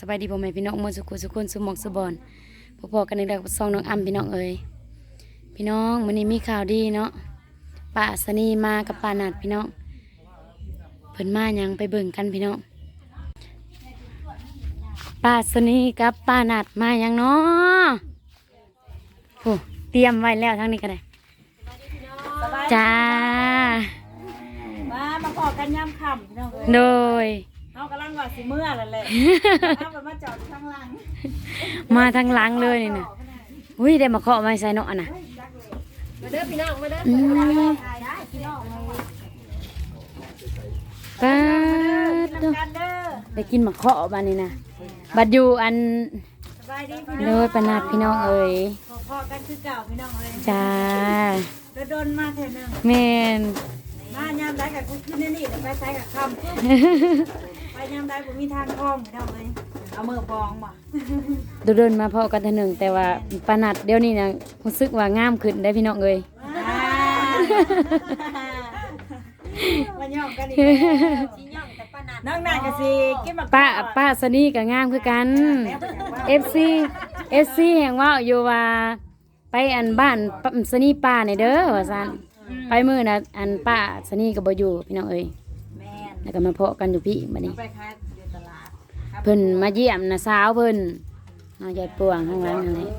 สบายดีพ่อแม่พี่น้องหมดสุขุสุขคนสุหมองสุบอนพอๆกันอีกแล้วกับซองน้องอ้ำพี่น้องเอ๋ยพี่น้องวันนี้มีข่าวดีเนาะป้าสนีมากับป้านัดพี่น้องเพิ่นมาหยังไปเบิ่งกันพี่น้องป้าสนีกับป้านัดมาหยังเนาะโอ้เตรียมไว้แล้วทั้งนี้ก็ได้สบายจ้ามามาขอกันย่ำค่ำพี่น้องเอ้ยโดย เอากำลังว่าสิเมื่อแล้วแหละเอาไปมาจอดข้างหลังมาทางหลังเลยนี่นะอุ้ยได้มาเคาะไม้ใส่เนาะอะนะมาเด้อพี่น้องมาเด้ออืมได้พี่น้องมาป้าดทำกันเด้อได้กินมะเคาะบ้านนี้นะบัดอยู่อันสบายดีพี่เลน้องยปนาดพี่น้องเอ๋ยขอพอกันคือเก่าพี่น้องเลยจ้าเดินโดนมาเถอะหนึ่งแม่นมายามได้กับกูขึ้นนี่นี่เดี๋ยวไปใช้กับคำ ไปยามได้ผมมีทางคล้องพี่น้องเลย เอามือปองบ่เดินๆมาพอกันเทอหนึ่งแต่ว่าปนาดเดี๋ยวนี้นะรู้สึกว่างามขึ้นได้พี่น้องเอ๋ยมาย่องกันอีกแล้วน้องนายก็สิกินมะป้าป้าสนีก็งามคือกัน FC FC แห่งว่าอยู่ว่าไปอันบ้านป้าสนีป้าในเด้อว่าซั่นไปมื้อนะอันป้าสนีก็บ่อยู่พี่น้องเอ๋ย แม่นแล้วก็มาเพาะกันอยู่พี่บัดนี้ ไปขายอยู่ตลาดเพิ่นมาเยี่ยมนะสาวเพิ่นเอายายปวงข้างหล่างนั่นแหละ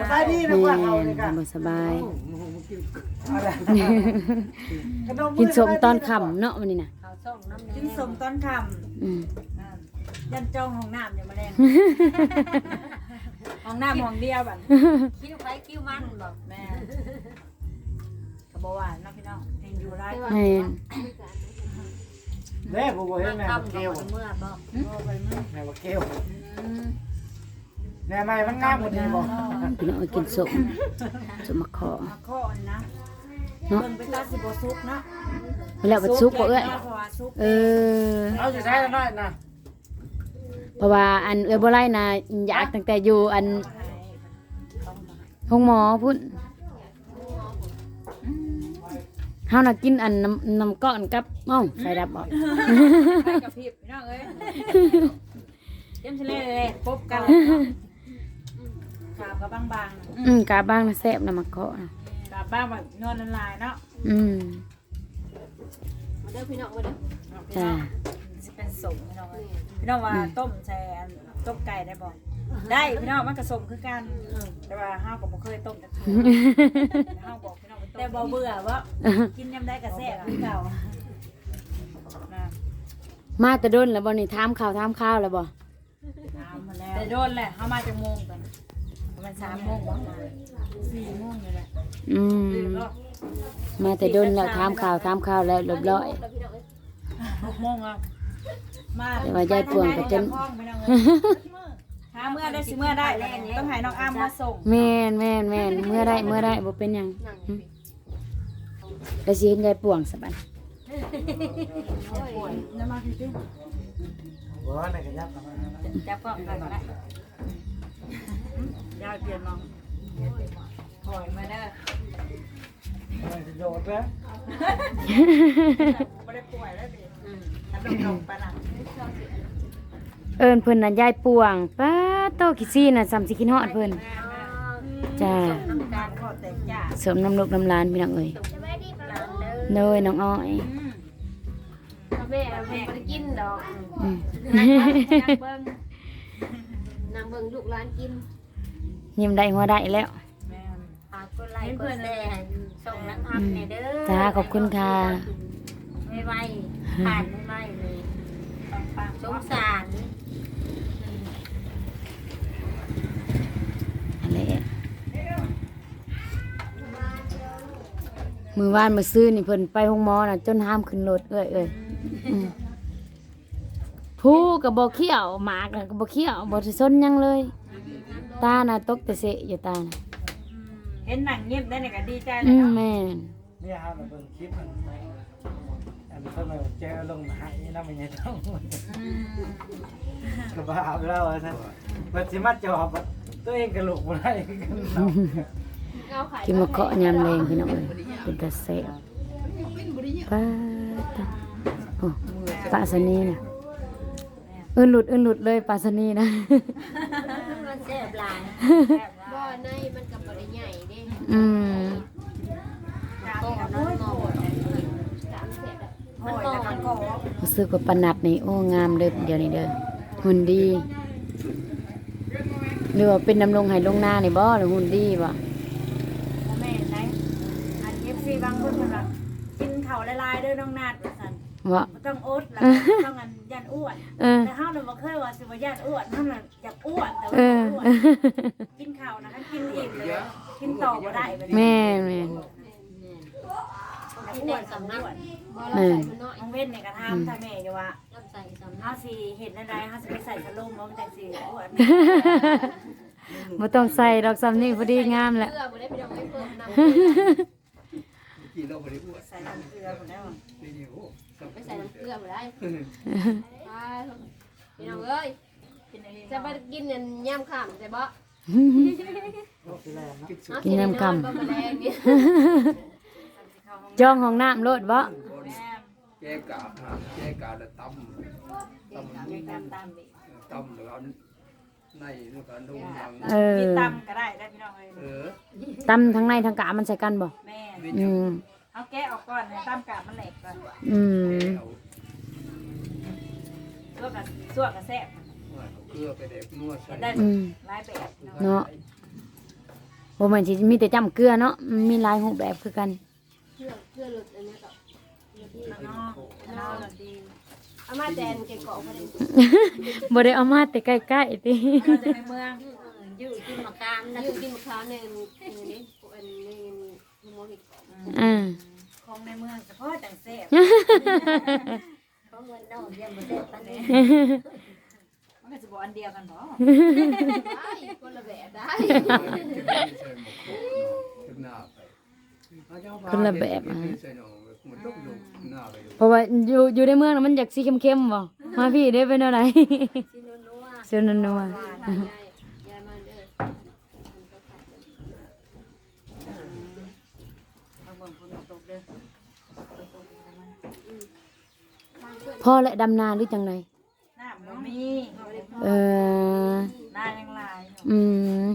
สบายดีแม่นบ่สบาย กินสมตอนค่ำเนาะวันนี้น่ะกินสมตอนค่อืมำยันจองห้องน้ำอย่ามาแรงห้องน้ำห้องเดียวบัดคิ้วไปคิ้วมันบอกแม่ กระบอกว่าน้องพี่น้องเองอยู่ไรแม่นแม่ผมบอกให้แม่ทำมากัเกี่ยวบเมื่อบอกโอ้ไปมึงแม่มาเกี่ยวแม่ไม่มันงามกว่านี้บอกพี่น้องเอากินสมสมมะขอมาข้อนะเนาะเบิ่งไปตาสิบ่ซุกเนาะแล้วบัดซุกบ่เอ้ยเพราะว่าซุกเออ เอาจะใช้แล้วน้อยนะเพราะว่าอันเอ้ยบ่ไล่น่ะอยากตั้งแต่อยู่อันห้องหมอพุ่น เฮาน่ะกินอันน้ำน้ำก้อนกับเอ้าไฟดับบ่ไปกับพี่พี่น้องเอ้ยเต็มทะเลเลยพบกันขาวกับบางๆอืมกาบ้างนะแซ่บนะมะขอน่ะกลับบ้านแบบนอนละลายเนาะอืมมาเด้อพี่น้องมาเด้อจ้าสิเป็นสมพี่น้องเอ้ยพี่น้องว่าต้มแซนต้มไก่ได้บ่ได้พี่น้องมันก็สมคือกันแต่ว่าห้าวก็บ่เคยต้มแต่คือห้าวบอกพี่น้อง แต่บ่เบื่อว่ากินยำได้ก็แซ่บคือเก่านะมาแต่โดนแล้วบ่นี่ถามข่าวถามข่าวแล้วบ่ถามมาแล้วแต่โดนแหละเฮามาจากโมงกันประมาณ3โมงบ่สี่โมงนี่แหละอืมก็มาแต่โดนแล้วถามข่าวถามข่าวแล้วเรียบร้อย หกโมงอะมาแต่ว่ายายปวงก็จน หาเมื่อได้สิเมื่อได้ต้องให้น้องอ้ำมาส่ง แม่นแม่นแม่นเมื่อได้เมื่อได้บ่เป็นหยังหึ แล้วสิเห็นยายป่วงสบัดน้ำมาพี่บอกว่าในกระยับประมาณนั้นนะจับกล้องกันก็ได้ยายเปลี่ยนน้องถอยมาเด้อมันจะโยนแล้วไม่ได้ป่วยแล้วดิทำลงลงไปน่ะเอิ้นเพิ่นน่ะยายป่วงป้าโตขี้ซี่น่ะซ้ำสิกินฮอดเพิ่นจ้าการขอแต่งจ้าสมน้ำลูกน้ำหลานพี่น้องเอ้ย จะไม่ได้ปลาเด้อเน้ยน้องอ้อยแม่แม่ไปกินดอกอืมนั่งเบิ้งนางเบิ่งลูกหลานกินยิ้มได้หัวได้แล้ว แม่หาคนไล่คนแซ่ส่งนังทำเนี่ยเด้อจ้าขอบคุณค่ะ ไม่ไหวผ่านไม่ไหวเลยสงสารอะไรอะ มือว่านมาซื้อนี่เพิ่นไปห้องหมอน่ะ จนห้ามขึ้นรถเอ้ยเอ้ยอืมผู้กับบ่เขี้ยวหมากน่ะก็บ่เขี้ยวบ่สิสนหยังเลย ตาน่ะตกแต่เสะอยู่ตาน่ะเห็นหนังเงียบได้เนี่ยก็ดีใจเลอืยมเนาะแม่นเนี่ยครับเราเบิ่งคลิปมันอันนี้เขาเลยแจ้ลงมาให้น้ำมันยังต้องกระบะเอาแล้วนะมันสิมาจอบตัวเองกระโหลกมาได้กันเนาะกินมะเคาะยามแรงพี่น้องเอ้ย เป็นตาแซ่บป้าตาโอ้ป้าสนีน่ะอหลุดเออหลุดเลยปลาสนีนะมันแซ่บหลายบ่อในมันก็บ่ได้ใหญ่เด้อืมโตน้อยงอสามเศษอะมันโตมันโกรู้สึกว่าปนัดนี่โอ้งามเด้อเดี๋ยวนี้เด้อหุ่นดีหรือว่าเป็นดำรงไหลงหน้านี่บ่หรือหุ่นดีบ่ แม่ไหนอันเอฟซี บางคนมันแบบกินข้าวละลายๆเด้อน้องนาดว่าซั่นบ่บ่ต้องอดแล้วก็ต้องอันยันอ้วนเออ แต่เฮาน่ะบ่เคยว่าสิว่ายันอ้วนเฮาน่ะอยากอ้วนแต่ว่าเออบ่อ้วนกินข้าวนะคะกินอิ่มเลยกินต่อบ่ได้บัดนี้แม่นแม่นที่เด็กสำนักบ่เราใส่มันน้อยน้องเว้นเนี่ยก็ถามถ้าแม่อยู่ว่ารับใส่สำนัเฮากสิเฮ็ดอะไรเฮาสิไปใส่สโลมบ่มันจังสิอ้วนบ่ต้องใส่ดอกซ้ำนี่พอดีงามแหละเพื่อบ่ได้ไปดอกไม้เพิ่มน้ำ กี่เราไม่ได้อ้วนใส่น้ำเกลือพุ่นแล้วนี่นี่โอ้สับไปใส่น้ำเกลือบ่ได้ไปพี่น้องเอ้ยกินอันนี้จะไปกินอันย่ำข้ามใช่บ่ที่แรกเนาะเอากินน้ำค่ำบ่มาแรงนี่เข้าห้องจ้องห้องน้ำโลดบ่คนแม่แก้กาบหาแก้กาบแล้วตำตำตามตามตามดิตำแล้วเอา ในแล้วก็นุ่มยางเออ มีตำก็ได้ได้พี่น้องเอ้ยเออตำทั้งในทั้งกะมันใส่กันบ่แม่อืม เอาแกะออกก่อนให้ตำกาบมันแหลกก่อนอืมเอาซั่วกับซั่วกับแซ่บเกลือไปเด็กนวดใส่ได้อืม หลายแบบเนาะเนาะบ่แม่นสิมีแต่จ้ำเกลือเนาะมันมีหลายรูปแบบคือกัน เพื่อเพื่อหลุดอันนี้ก็เนาะเนาะดีเอามาแดนเก็บเกาะบ่ได้บ่ได้เอามาแต่ใกล้ๆติเราจะในเมืองอยู่ที่มะกามนะยืนกินมะพร้าวในอันนี้อันนี้โมหิกอ่าของในเมืองเฉพาะจังแซ่บเพราะเงินนอกเรียนบ่ได้ปานนี้มันก็จะบอกอันเดียวกันบ่ได้คนละแบบได้ใส่หมกหน้าไปคนละแบบอะใส่ห นองมันต้องดูหน้าไปดูเพราะว่าอยู่อยู่ในเมืองน่ะมันอยากสีเข้มๆบ่มาพี่ได้เป็นอะไรที่นัวเซนนัวยายยายมาเด้อเอาเบิ่งฝนตกเด้อพ่อและดำนาหรือจังไดน้ำบ่มีเออนายังหลายอยู่อืม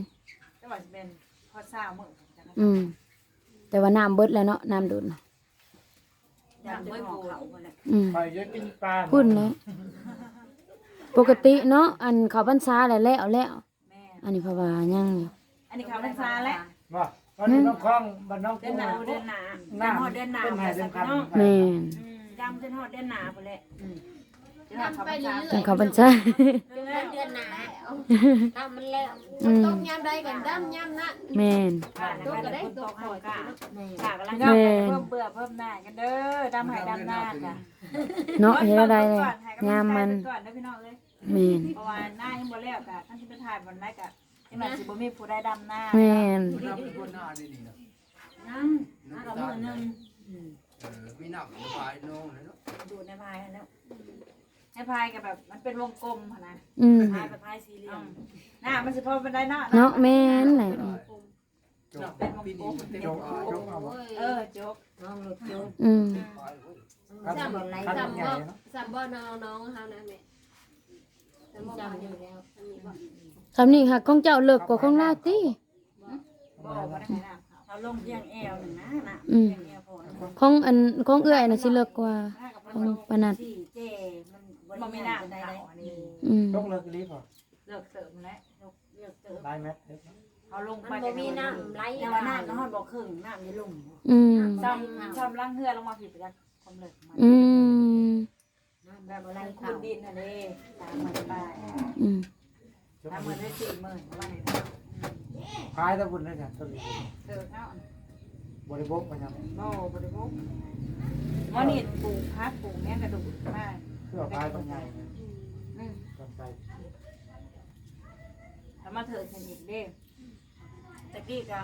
แต่ว่าสิเป็นพอเช้ามื้อจังอืมแต่ว่าน้ำเบิดแล้วเนาะน้ำดูดน่ะ น้ำบ่พอเขาพุ่นแหละอืมไปเยอะกินปลาพูดเลยปกติเนาะอันเขาพรรษาแล้วแล้วแล้ว แม่ อันนี้เพราะว่ายังอยู่อันนี้เขาพรรษาแล้วบ่ตอนนี้น้องคล้องบ้านน้องเดือนหน้าเดือนหน้าหน้าจำฮอดเดือนหน้าเป็นไปไห้สัสำกคัญเนาะแม่นอืมจำจนฮอดเดือนหน้าพุ่นแหละอืม ไปพรรษาเรื่อยจังเขาพรรษาเดือนเดือนเดือนหนาตามมันแล้วอืมต้มยำได้กันดำยำนั่นแม่นบ้านก็ได้ตกหอยกะแม่กะกำลังก็ไปเพิ่มเบื่อเพิ่มหน้ากันเด้อดำหายดำหน้าจ้ะเนาะเฮ็ดอะไรเลยงามมันก่อนเด้อพี่น้องเอ้ยแม่นเพราะว่าหน้ายังบ่แล้วกะท่านที่ไปถ่ายบนได้กะที่มันสิบ่มีผู้ใดดำหน้าแม่นน้ำเป็นคนหน้าดีๆนะน้ำน้ำกับมือหนึงเออมีน้ำระบายน้องเลยเนาะดูในพายแล้ว ในพายกับแบบมันเป็นวงกลมหั่นนะอืม พายแบบพายสี่เหลี่ยมหน้ามันสิพอเป็นได้เนาะเนาะแม่นแหละ จบปีนี้มันเต็มจกปลาจกเอาโอ้ยเออจบน้องหลุดจุ๊บอืมครับจำครับจำใหญ่บ่เนาะจำบ่น้องน้องเขานะแม่จำบ่จำอยู่แล้วจำนี้บ่คำนี้ค่ะของเจ้าเลิกกว่าของลาวติบ่บ่ได้ให้น้ำเขาเขาลงเพียงแอวหนึ่งนะน่ะอืมเพียงแอวพอนะของอันของเอื้อยน่ะสิเลิกกว่าของปานัดสี่เจมัน บ่มีน้ำใดๆอันนี้อืมจกเลิกรีบเหรอเลิกเสริมแล้วเลิกเสริมลายแมทเฮ็ดเขาลงมันไปบ่มีน้ำไหลแต่ว่าน้ำก็ฮอดบ่ครึ่งน้ำในลุ่มอืมซ้ำซ้ำล่างเฮือลงมาผิดไปจากความเลิกมันอืมน้ำแบบบ่ไหลมันคูเข้าณดินน่ะเด้สามหมื่นไปอืมจกสามหมื่นได้สี่หมื่นประมาณนี้พายตะบุญได้จ้ะตัวนี้เลิกเอาบริบกมาจังบ่บริโภคว่านี่ปลูกพักปลูกเนี้ยกระดูกมาก เพื่อพายตัวใหญ่นะอืมจำใจแล้วมาเถิดสนิทเด้ตะกี้ก็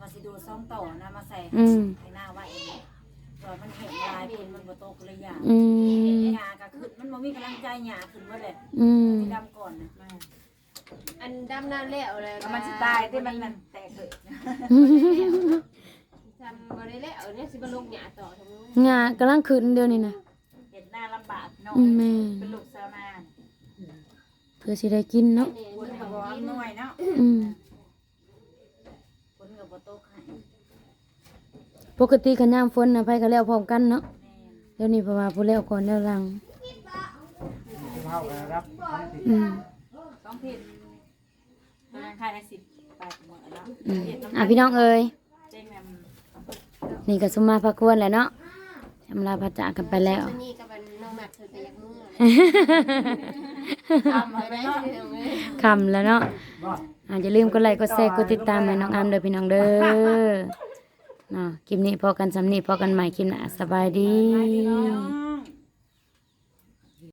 มาสิดูซ่อมต่อนะมาใส่อืม ให้หน้าไว้เองตัวมันเห็นลายเป็นมันบ่โตกเลยอย่างอืม หญ้าก็ขึ้นมันบ่มีกำลังใจหญ้าขึ้นเมื่อเลยอืม ที่ดำก่อนนะมาอันดำนั่นแล้วแล้วแล้วมันสิตายที่มันนั่นแตกเลยจำบ่ได้แล้วเนี่ยสิบ่ลงหญ้าต่อทำไมงากำลังขึ้นเดี๋ยวนี้นะเห็ นหน้าลำบากเนาะอืมแม่ เป็นลูกชาวนาพื่อสิได้กินเนาะฝนก็บ่อำนวยเนาะอืมฝนก็บ่ตกให้ปกติคันยามฝนน่ะไผก็แล้วพร้อมกันเนาะเดี๋ยวนี้เพราะว่าผู้แล้วก่อนแล้วหลังที่เฮาก็รับอืมสองผิดตอนนั้นขายได้สิบแปดหมื่นแล้วอืมอะพี่น้องเอ้ย เจ๊งแมมนี่ก็สมมาพระควรแหล้วเนาะชำลาพระจากกันไปแล้วตัวนี้ก็เป็นน้อ ทำอะไรเนาะคำแล้วเนาะอาอย่าลืมกดไลค์กดแชร์กดติดตามให้น้องอามเด้อพี่น้องเด้อเนาะคลิปนี้พอกันสำนีพอกันใหม่คลิปหน้าสบายดีพี่น้อง